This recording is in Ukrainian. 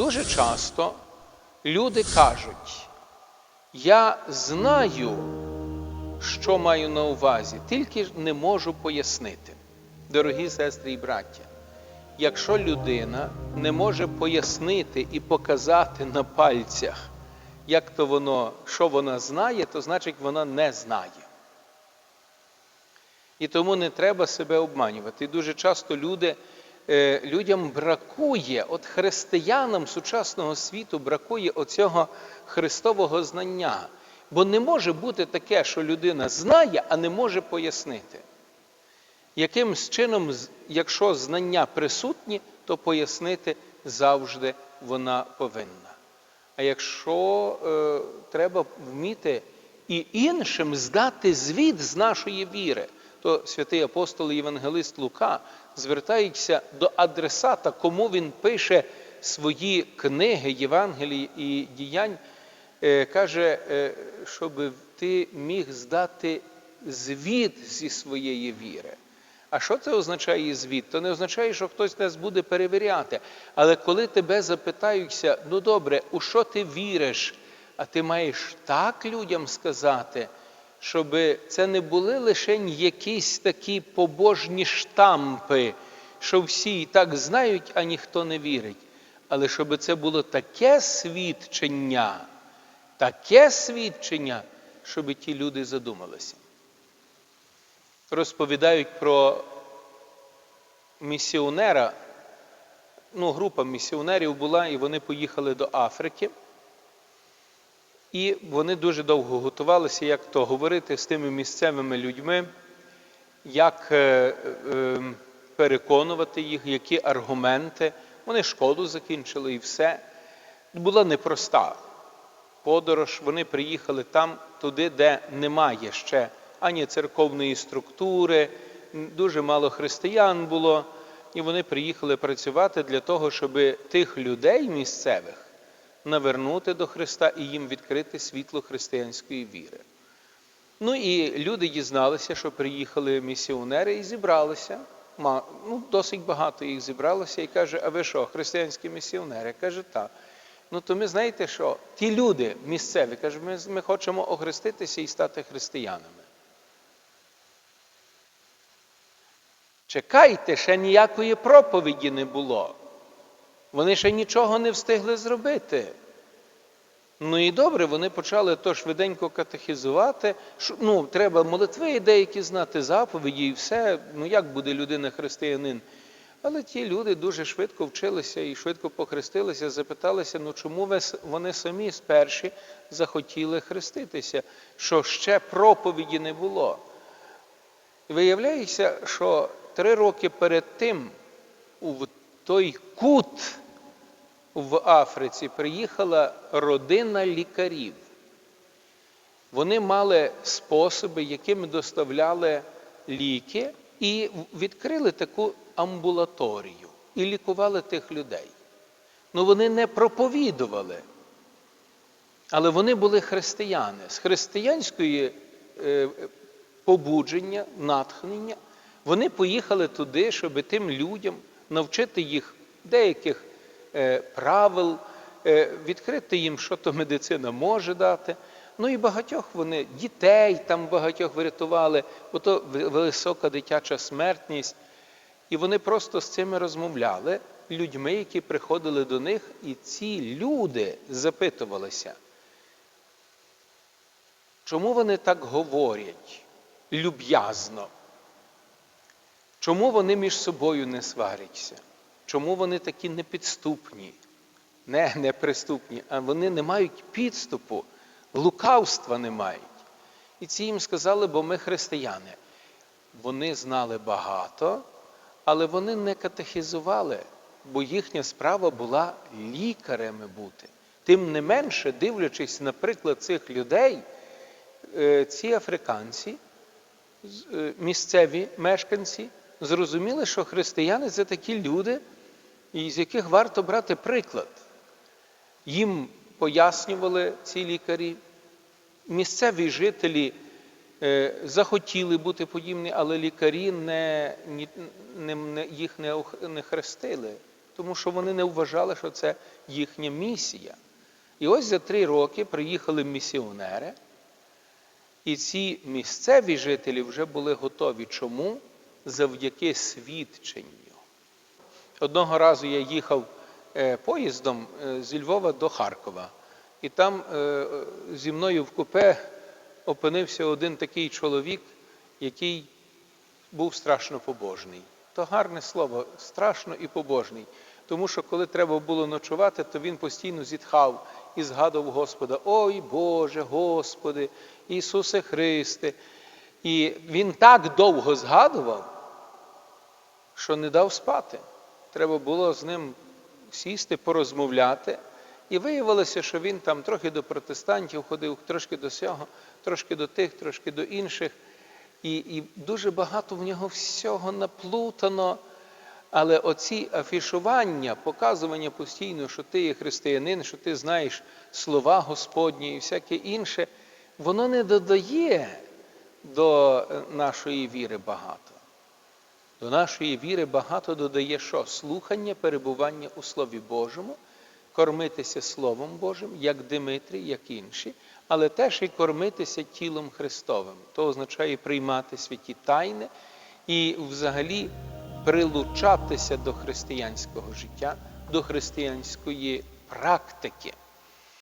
Дуже часто люди кажуть, я знаю, що маю на увазі, тільки не можу пояснити. Дорогі сестри і браття, якщо людина не може пояснити і показати на пальцях, як то воно, що вона знає, то значить вона не знає. І тому не треба себе обманювати. І дуже часто люди, людям бракує, от християнам сучасного світу бракує оцього Христового знання. Бо не може бути таке, що людина знає, а не може пояснити. Якимсь чином, якщо знання присутні, то пояснити завжди вона повинна. А якщо е, треба вміти і іншим здати звіт з нашої віри, то святий апостол і євангелист Лука звертається до адресата, кому він пише свої книги, Євангелії і діянь, е, каже, е, щоб ти міг здати звіт зі своєї віри. А що це означає звіт? То не означає, що хтось нас буде перевіряти. Але коли тебе запитаються, ну добре, у що ти віриш, а ти маєш так людям сказати, щоб це не були лише якісь такі побожні штампи, що всі і так знають, а ніхто не вірить. Але щоб це було таке свідчення, таке свідчення, щоб ті люди задумалися розповідають про місіонера. Ну, група місіонерів була, і вони поїхали до Африки. І вони дуже довго готувалися, як то говорити з тими місцевими людьми, як е, е, переконувати їх, які аргументи. Вони школу закінчили і все. Була непроста подорож. Вони приїхали там, туди, де немає ще ані церковної структури, дуже мало християн було. І вони приїхали працювати для того, щоб тих людей місцевих навернути до Христа і їм відкрити світло християнської віри. Ну і люди дізналися, що приїхали місіонери і зібралися. Ну, досить багато їх зібралося і каже: А ви що, християнські місіонери? Каже, так. Ну то ми знаєте, що ті люди місцеві кажуть, ми, ми хочемо охреститися і стати християнами. Чекайте, ще ніякої проповіді не було. Вони ще нічого не встигли зробити. Ну і добре, вони почали то швиденько катехізувати. Ну, треба молитви деякі знати, заповіді і все. Ну як буде людина християнин? Але ті люди дуже швидко вчилися і швидко похрестилися, запиталися, ну чому ви вони самі сперші захотіли хреститися, що ще проповіді не було. Виявляється, що три роки перед тим у той кут в Африці приїхала родина лікарів. Вони мали способи, якими доставляли ліки, і відкрили таку амбулаторію і лікували тих людей. Ну вони не проповідували, але вони були християни. З християнської е, побудження, натхнення, вони поїхали туди, щоб тим людям навчити їх деяких е, правил, е, відкрити їм, що то медицина може дати. Ну і багатьох вони, дітей там багатьох врятували, бо то висока дитяча смертність. І вони просто з цими розмовляли людьми, які приходили до них, і ці люди запитувалися, чому вони так говорять люб'язно? Чому вони між собою не сваряться? Чому вони такі непідступні, не неприступні, а вони не мають підступу, лукавства не мають. І ці їм сказали, бо ми християни. Вони знали багато, але вони не катехізували, бо їхня справа була лікарями бути. Тим не менше, дивлячись, наприклад, цих людей, е, ці африканці, е, місцеві мешканці, зрозуміли, що християни це такі люди, із яких варто брати приклад. Їм пояснювали ці лікарі, місцеві жителі е, захотіли бути подібні, але лікарі не, не, не, їх не, не хрестили, тому що вони не вважали, що це їхня місія. І ось за три роки приїхали місіонери, і ці місцеві жителі вже були готові. Чому? Завдяки свідченню. Одного разу я їхав е, поїздом е, зі Львова до Харкова, і там е, зі мною в купе опинився один такий чоловік, який був страшно побожний. То гарне слово, страшно і побожний. Тому що коли треба було ночувати, то він постійно зітхав і згадував Господа: Ой Боже, Господи, Ісусе Христе. І він так довго згадував, що не дав спати. Треба було з ним сісти, порозмовляти. І виявилося, що він там трохи до протестантів ходив, трошки до сього, трошки до тих, трошки до інших. І, і дуже багато в нього всього наплутано. Але оці афішування, показування постійно, що ти є християнин, що ти знаєш слова Господні і всяке інше, воно не додає до е, нашої віри багато. До нашої віри багато додає що? Слухання, перебування у Слові Божому, кормитися Словом Божим, як Димитрій, як інші, але теж і кормитися тілом Христовим. То означає приймати святі тайни і взагалі прилучатися до християнського життя, до християнської практики.